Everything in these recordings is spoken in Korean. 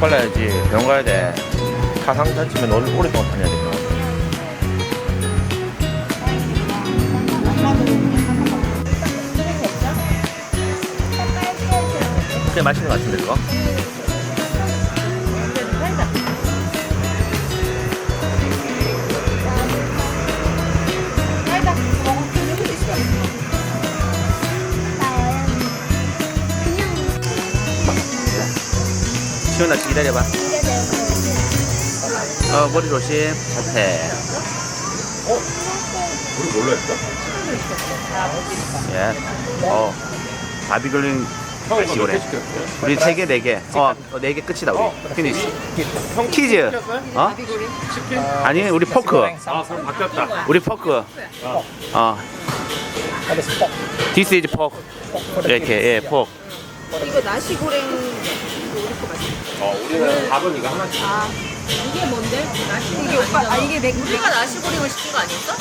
약 발라야지. 병 가야 돼. 가상 다치면 오래, 오랫동안 다녀야 돼. 병원. 그냥 맛있는 것 같은데, 그거? 시원아, 기다려봐. 어, 머리 조심. 자태. 우리 뭘로 했어? 예. 어. 바비글링 다시 오래. 우리 세 개, 네 개. 어, 네 개 끝이다, 우리. 피니시. 키즈. 어? 아니, 우리 포크. 아 그럼 바뀌었다. 우리 포크. 어. This is pork. 이렇게, 예, 포크. 이거 나시고랭 이거 맞지? 어 우리는 밥은 이거 하나씩. 아 이게 뭔데? 나시고랭 이게 오빠 아 이게 맥 우리가 나시고랭을 시킨 거 아니었어?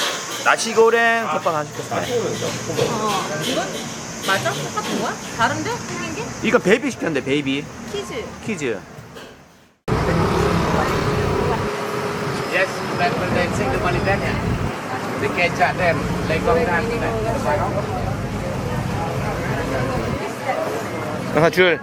나시고랭 덮밥 하나 시켰어요. 어 이건 맞아? 똑같은 거야? 다른데? 생긴 게? 이거 베이비 시켰는데, 베이비. 키즈 키즈. Yes, that will then sing the money then. The catch them, they come down. 하나 줄.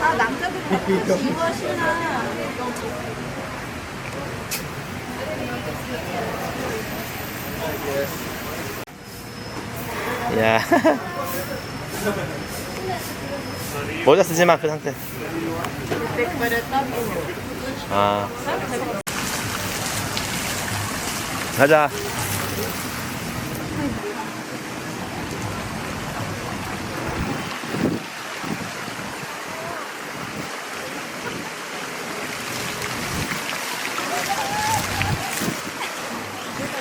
아 남자들 이거 신나 야. 모자 쓰지 마, 그 상태. 아. 가자.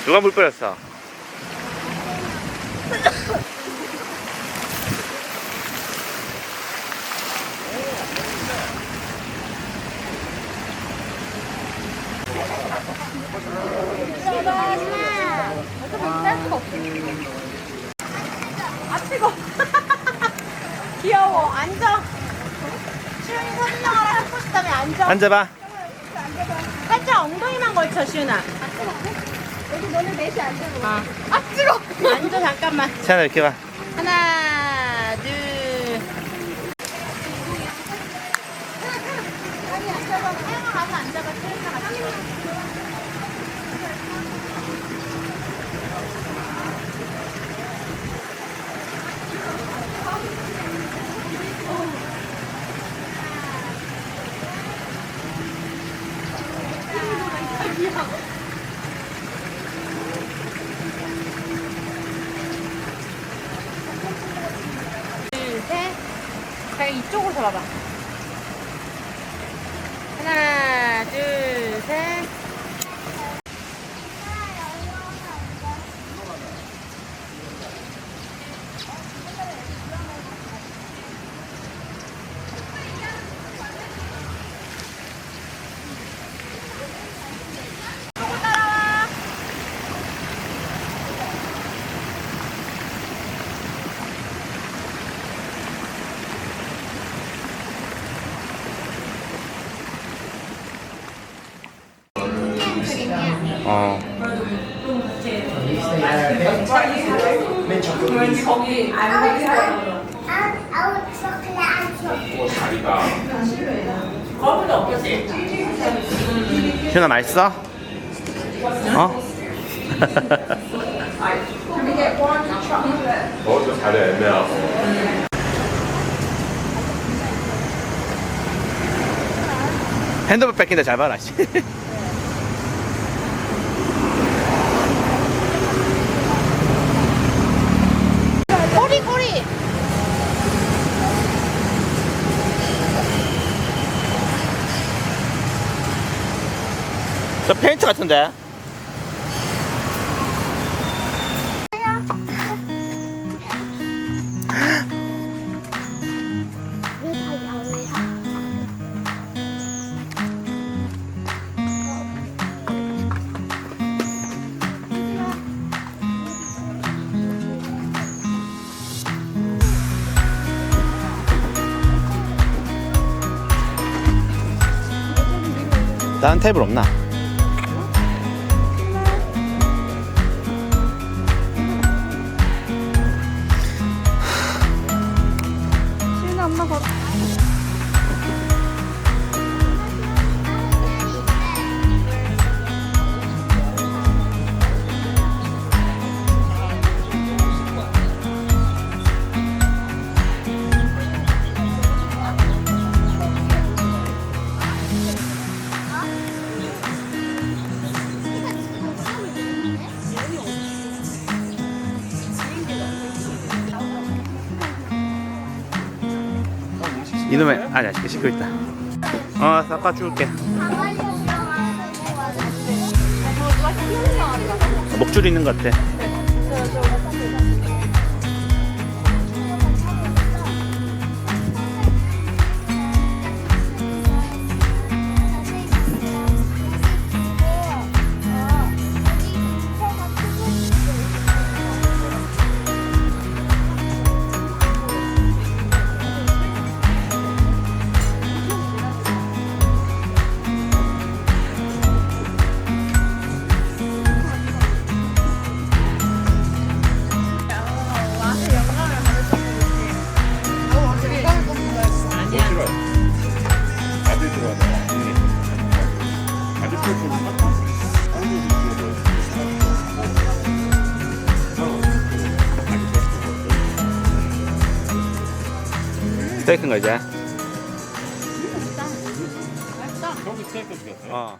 누가 물 뿌렸어? 아 뜨거 귀여워 앉아 시윤이 영화를 하고 싶다면 앉아 앉아봐. 살짝 엉덩이만 걸쳐 시윤아 여기 너네 넷이 앉아 아, 아 뜨거 앉아 잠깐만. 세연아 이렇게 봐. 하나 둘. 아니 앉아봐 태영아 가서 앉아봐. 태영아 둘셋 자 이쪽으로 돌아봐 하나 둘셋 어. 다리가 시연아 맛있어? 어? 너도 잘해 애매하고. 핸드폰 뺏긴다 잘 봐라. 씨. 저 페인트 같은데? 다른 테이블 없나? 이놈의 아니야 씻고 있다. 어 닦아줄게. 목줄 있는 것 같아 스테이크인가 이제? 형이 스테이크 주겠어요? 어